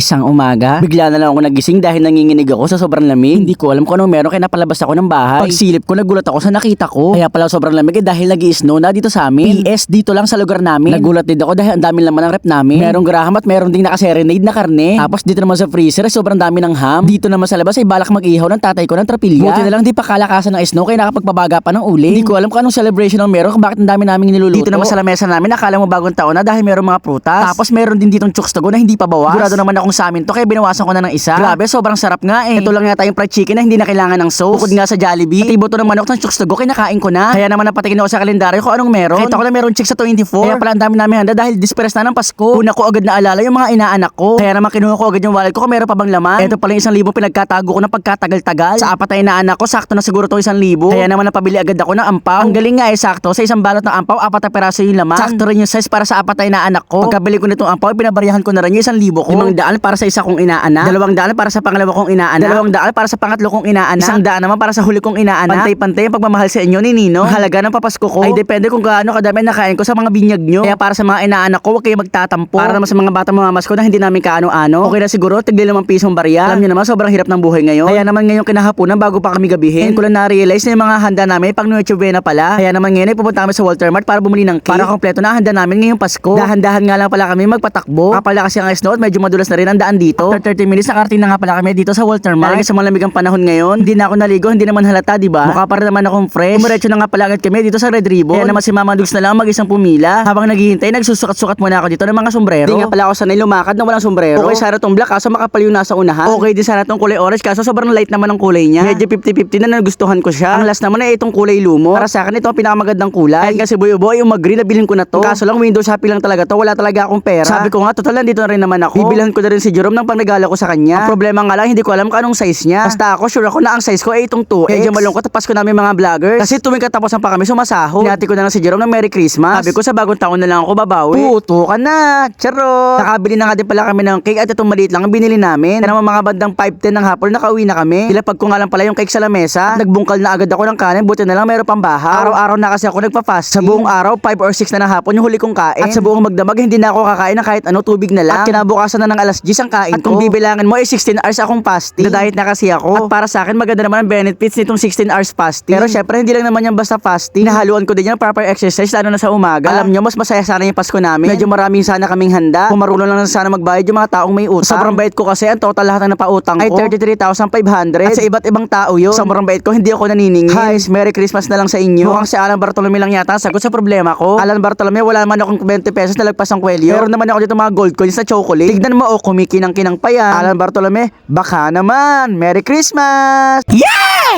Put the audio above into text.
Isang umaga, bigla na lang ako nagising dahil nanginginig ako sa sobrang lamig. Hindi ko alam kung anong meron kaya napalabas ako ng bahay. Pagsilip ko, nagulat ako sa nakita ko. Kaya pala sobrang lamig eh dahil nag snow na dito sa amin. PS, dito lang sa lugar namin. Nagulat din ako dahil ang dami laman ng rep namin. Merong graham at meron ding nakaserenade na karne. Tapos dito naman sa freezer, eh, sobrang dami ng ham. Dito naman sa labas ay balak mag-ihaw ng tatay ko ng trapilya. Buti na lang di pa kalakasan ng snow kaya nakapagpabaga pa ng uli. Hindi ko alam kung anong celebration ang meron kung bakit ang dami naming niluluto. Dito naman sa lamesa namin, akala mo bagong taon na dahil meron mga prutas. Tapos meron din ditong go na hindi pa bawas. Sigurado naman akong sa amin to kaya binawasan ko na ng isa. Grabe, sobrang sarap nga eh. Ito lang yata yung fried chicken na hindi na kailangan ng sauce. Bukod nga sa Jollibee. Pati buto ng manok ng chooks to go, kinakain ko na. Kaya naman napatingin ako sa kalendaryo kung anong meron. Kita ko na meron chicks sa 24. Kaya pala ang dami namin handa dahil disperas na ng Pasko. Una ko agad na alala yung mga inaanak ko. Kaya naman kinuha ko agad yung wallet ko kung meron pa bang laman. Ito pala yung isang libo pinagkatago ko na pagkatagal-tagal. Sa apat na inaanak ko, sakto na siguro to isang libo. Kaya naman napabili agad ako ng ampaw. Ang galing nga eh, sakto. Sa isang balot ng ampaw, apat na peraso yung laman. Sakto rin yung size para sa apat na inaanak ko. Pagkabili ko nitong ampaw, pinabariyahan ko na rin yung isang libo ko. Limang daan para sa isa kong inaanak. Dalawang daan para sa pangalawa kong inaanak. Dalawang daan para sa pangatlo kong inaanak. Isang daan naman para sa huli kong inaanak. Pantay-pantay ang pagmamahal sa inyo ni Nino. Halaga ng papasko ko ay depende kung gaano kadami nakain ko sa mga binyag nyo. Kaya para sa mga inaanak ko, huwag kayo magtatampo. Para naman sa mga bata mamamas ko na hindi namin kaano-ano. Okay na siguro, tigli limang pisong barya. Alam nyo naman, sobrang hirap ng buhay ngayon. Kaya naman ngayong kinahaponan bago pa kami gabihin. Ngayon ko lang na-realize na yung mga handa namin pang Noche Buena pala. Kaya naman ngayon ay pupunta kami sa Walter Mart para bumili ng cake. Para kompleto na ang handa namin ngayong Pasko. Dahan-dahan nga lang pala kami magpatakbo. Kapala kasi ang snow at medyo madulas na rin ang daan dito. After 30 minutes nakarating na nga pala kami dito sa Walter Mart. Dahil sa malamig ang panahon ngayon, hindi na ako naligo, hindi naman halata, di ba? Mukha para naman akong fresh. Umiretso na nga pala agad kami dito sa Red Ribbon. Kaya naman si Mama Dugs na lang mag-isang pumila. Habang naghihintay, nagsusukat-sukat muna ako dito ng mga sombrero. Hindi nga pala ako sanay lumakad na walang sombrero. Okay, sana tong black kaso makapal yung nasa unahan. Okay din sana tong kulay orange kaso sobrang light naman ang kulay niya. Medyo 50-50 na nagustuhan ko siya. Ang last naman ay itong kulay lumo. Para sa akin ito ang pinakamagandang kulay. Kahit kasi buyo boy yung mag-green nabilin ko na to. Kaso lang window shopping lang talaga to. Wala talaga akong pera. Sabi ko nga total nandito na rin naman ako. Bibilhan ko na rin si Jerome ng pangregalo ko sa kanya. Ang problema nga lang hindi ko alam kung anong size niya. Basta ako sure ako na ang size ko ay itong 2X. Medyo malungkot tapos ko namin mga vloggers. Kasi tuwing katapusan pa kami sumasaho. Hinati ko na lang si Jerome ng Merry Christmas. Sabi ko sa bagong taon na lang ako babawi. Puto ka na. Charot. Nakabili na nga din pala kami ng cake at itong maliit lang ang binili namin. Kaya naman mga bandang 5-10 ng hapon nakauwi na kami. Nilapag ko nga lang pala yung cake sa lamesa. Nagbungkal na agad ako ng kanin. Buti na lang meron pang baha. Araw-araw na kasi ako nagpa-fasting. Sa buong araw, 5 or 6 na ng hapon yung huli kong kain. At sa buong magdamag, hindi na ako kakain ng kahit ano tubig na lang. At kinabukasan na ng alas 10 ang kain At kung bibilangin mo ay 16 hours akong fasting. Diet na kasi ako. At para sa akin maganda naman ang benefits nitong 16 hours fasting. Pero syempre hindi lang naman yan basta fasting. Nahaluan ko din yung proper exercise lalo na sa umaga. Alam nyo, mas masaya sana yung Pasko namin. Medyo maraming sana kaming handa. Kung marunong lang sana magbayad yung mga taong may utang. Sobrang bait ko kasi ang total lahat ng napautang ko ay 33,500. At sa iba't ibang tao yun. Sobrang bait ko, hindi ako naniningil. Guys, Merry Christmas na lang sa inyo. Mukhang si Alan Bartolome lang yata ang sagot sa problema ko. Alan Bartolome, wala naman akong 20 pesos na lagpas ang kwelyo. Meron naman ako dito mga gold coins na chocolate. Tignan mo, oh, kumikinang-kinang pa yan. Alan Bartolome, baka naman. Merry Christmas! Yeah!